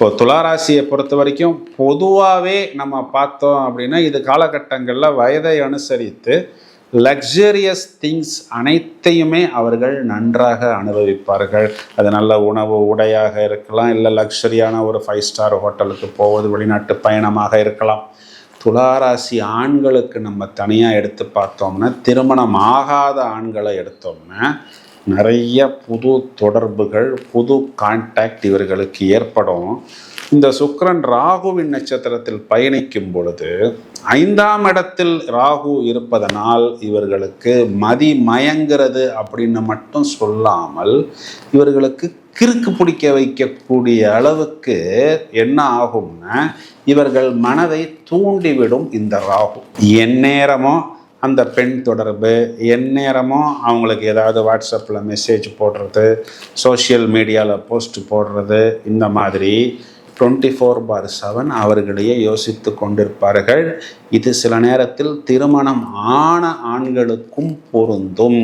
இப்போ துளாராசியை பொறுத்த வரைக்கும் பொதுவாகவே நம்ம பார்த்தோம் அப்படின்னா இது காலகட்டங்களில் வயதை அனுசரித்து லக்ஸரியஸ் திங்ஸ் அனைத்தையுமே அவர்கள் நன்றாக அனுபவிப்பார்கள். அது நல்ல உணவு உடையாக இருக்கலாம் இல்லை லக்ஸரியான ஒரு ஃபைவ் ஸ்டார் ஹோட்டலுக்கு போவது வெளிநாட்டு பயணமாக இருக்கலாம். துளாராசி ஆண்களுக்கு நம்ம தனியாக எடுத்து பார்த்தோம்னா திருமணம் ஆகாத ஆண்களை எடுத்தோம்னா நிறைய புது தொடர்புகள் புது கான்டாக்ட் இவர்களுக்கு ஏற்படும். இந்த சுக்கிரன் ராகுவின் நட்சத்திரத்தில் பயணிக்கும் பொழுது ஐந்தாம் இடத்தில் ராகு இருப்பதனால் இவர்களுக்கு மதி மயங்கிறது அப்படின்னு மட்டும் சொல்லாமல் இவர்களுக்கு கிறுக்கு பிடிக்க வைக்கக்கூடிய அளவுக்கு என்ன ஆகும்னா இவர்கள் மனதை தூண்டிவிடும் இந்த ராகு. எந்நேரமோ அந்த பெண் தொடர்பு எந்நேரமும் அவங்களுக்கு ஏதாவது வாட்ஸ்அப்பில் மெசேஜ் போடுறது சோஷியல் மீடியாவில் போஸ்ட் போடுறது இந்த மாதிரி டுவெண்ட்டி ஃபோர் பார் செவன் அவர்களையே யோசித்து கொண்டிருப்பார்கள். இது சில நேரத்தில் திருமணம் ஆன ஆண்களுக்கும் பொருந்தும்.